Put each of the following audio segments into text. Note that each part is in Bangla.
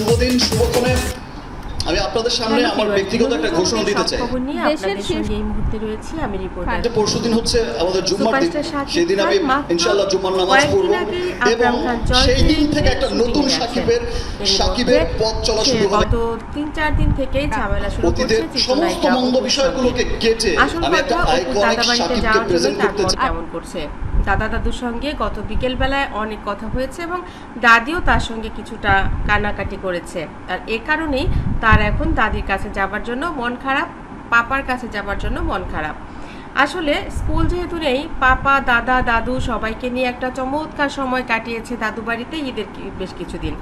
শুভদিন শুভক্ষণে আমি আপনাদের সামনে আমার ব্যক্তিগত একটা ঘোষণা দিতে চাই। দেশের শীর্ষ- এই মুহূর্তে রয়েছি আমি রিপোর্টার এটা পরশুদিন হচ্ছে আমাদের জুম্মার দিন। সেই দিন আমি ইনশাআল্লাহ জুম্মার নামাজ পড়ব। এবং সেই দিন থেকে একটা নতুন সাকিবের সাকিবের পথ চলা শুরু হবে। গত তিন চার দিন থেকেই ঝামেলা শুরু অতীতের সমস্ত মন্দ বিষয়গুলোকে কেটে আমি একটা আইকনিক সাকিবকে প্রেজেন্ট করতে চাই। কেমন করছে? দাদা দাদুর সঙ্গে গত বিকেল বেলায় অনেক কথা হয়েছে এবং দাদিও তার সঙ্গে কিছুটা কানাকাটি করেছে। আর এ কারণেই তার এখন দাদির কাছে যাবার জন্য মন খারাপ, পাপার কাছে যাবার জন্য মন খারাপ। আসলে স্কুল যেহেতু নেই, পাপা, দাদা, দাদু সবাইকে নিয়ে একটা চমৎকার সময় কাটিয়েছে দাদু বাড়িতে, ঈদের বেশ কিছুদিন।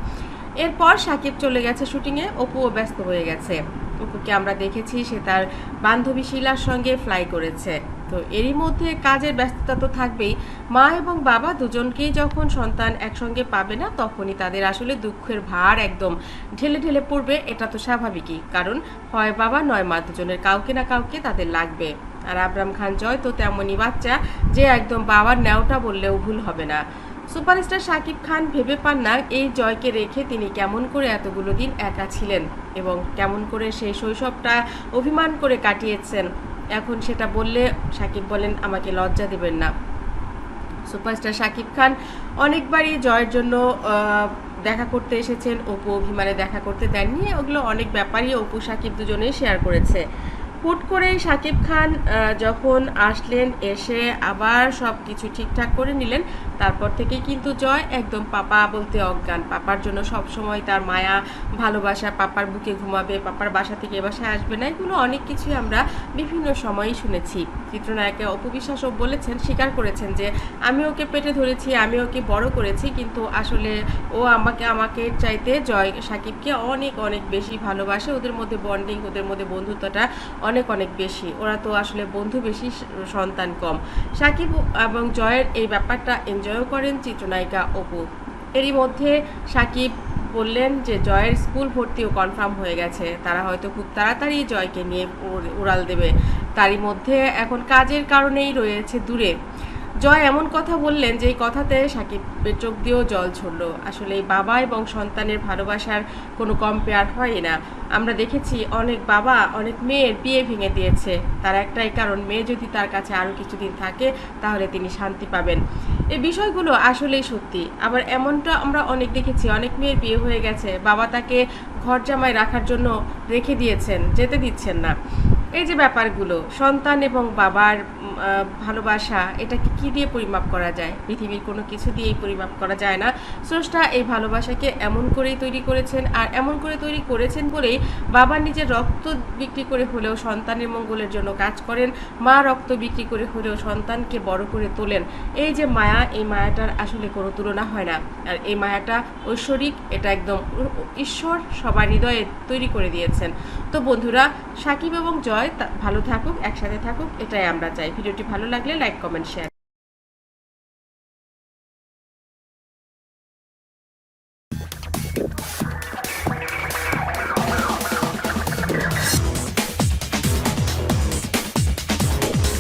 এরপর সাকিব চলে গেছে শুটিংয়ে, অপুও ব্যস্ত হয়ে গেছে। অপুকে আমরা দেখেছি, সে তার বান্ধবী শিলার সঙ্গে ফ্লাই করেছে। তো এরই মধ্যে কাজের ব্যস্ততা তো থাকবেই। মা এবং বাবা দুজনকেই যখন সন্তান একসঙ্গে পাবে না, তখনই তাদের আসলে দুঃখের ভার একদম ঢেলে ঢেলে পড়বে, এটা তো স্বাভাবিকই। কারণ হয় বাবা, নয় মা দুজনের কাউকে না কাউকে তাদের লাগবে। আর আবরাম খান জয় তো তেমনই বাচ্চা, যে একদম বাবার ন্যাওটা বললেও ভুল হবে না। সুপারস্টার শাকিব খান ভেবে পান না এই জয়কে রেখে তিনি কেমন করে এতগুলো দিন একা ছিলেন এবং কেমন করে সেই শৈশবটা অভিমান করে কাটিয়েছেন। এখন সেটা বললে শাকিব বলেন, আমাকে লজ্জা দেবেন না। সুপারস্টার শাকিব খান অনেকবারই জয়ের জন্য দেখা করতে এসেছেন, অপু অভিমানে দেখা করতে দেননি। ওগুলো অনেক ব্যাপারই অপু, শাকিব দুজনেই শেয়ার করেছে। হুট করেই শাকিব খান যখন আসলেন, এসে আবার সব কিছু ঠিকঠাক করে নিলেন। তারপর থেকেই কিন্তু জয় একদম পাপা বলতে অজ্ঞান। পাপার জন্য সব সময় তার মায়া, ভালোবাসা, পাপার বুকে ঘুমাবে, পাপার বাসা থেকে বাসায় আসবে না, এগুলো অনেক কিছুই আমরা বিভিন্ন সময়ই শুনেছি। চিত্রনায়কে অপবিশ্বাসও বলেছেন, স্বীকার করেছেন যে, আমি ওকে পেটে ধরেছি, আমি ওকে বড় করেছি, কিন্তু আসলে ও আমাকে আমাকে চাইতে জয় সাকিবকে অনেক অনেক বেশি ভালোবাসে। ওদের মধ্যে বন্ডিং ওদের মধ্যে বন্ধুত্বটা অনেক অনেক বেশি। ওরা তো আসলে বন্ধু বেশি, সন্তান কম। সাকিব এবং জয়ের এই ব্যাপারটা এনজয়ও করেন চিত্রনায়িকা অপু। এরই মধ্যে সাকিব বললেন যে, জয়ের স্কুল ভর্তিও কনফার্ম হয়ে গেছে। তারা হয়তো খুব তাড়াতাড়ি জয়কে নিয়ে উড়াল দেবে। তারই মধ্যে এখন কাজের কারণেই রয়েছে দূরে। জয় এমন কথা বললেন যে, এই কথাতে সাকিবের চোখ দিয়েও জল ছড়ল। আসলে বাবা এবং সন্তানের ভালোবাসার কোনো কম্পেয়ার হয় না। আমরা দেখেছি অনেক বাবা, অনেক মেয়ের বিয়ে ভেঙে দিয়েছে। তার একটাই কারণ, মেয়ে যদি তার কাছে আরও কিছুদিন থাকে, তাহলে তিনি শান্তি পাবেন। এই বিষয়গুলো আসলেই সত্যি। আবার এমনটা আমরা অনেক দেখেছি, অনেক মেয়ের বিয়ে হয়ে গেছে। বাবা তাকে ঘর জামায় রাখার জন্য রেখে দিয়েছেন, যেতে দিচ্ছেন না। এই যে ব্যাপারগুলো, সন্তান এবং বাবার ভালোবাসা, এটাকে কি দিয়ে পরিমাপ করা যায়? পৃথিবীর কোনো কিছু দিয়েই পরিমাপ করা যায় না। স্রষ্টা এই ভালোবাসাকে এমন করেই তৈরি করেছেন আর এমন করে তৈরি করেছেন বলেই বাবা নিজের রক্ত বিক্রি করে হলেও সন্তানের মঙ্গলের জন্য কাজ করেন, মা রক্ত বিক্রি করে হলেও সন্তানকে বড় করে তোলেন। এই যে মায়া, এই মায়াটার আসলে কোনো তুলনা হয় না। আর এই মায়াটা ঐশ্বরিক, এটা একদম ঈশ্বর সবার হৃদয়ে তৈরি করে দিয়েছেন। তো বন্ধুরা, সাকিব এবং জয় ভালো থাকুক, একসাথে থাকুক, এটাই আমরা চাই। ভিডিওটি ভালো লাগলে লাইক, কমেন্ট শেয়ার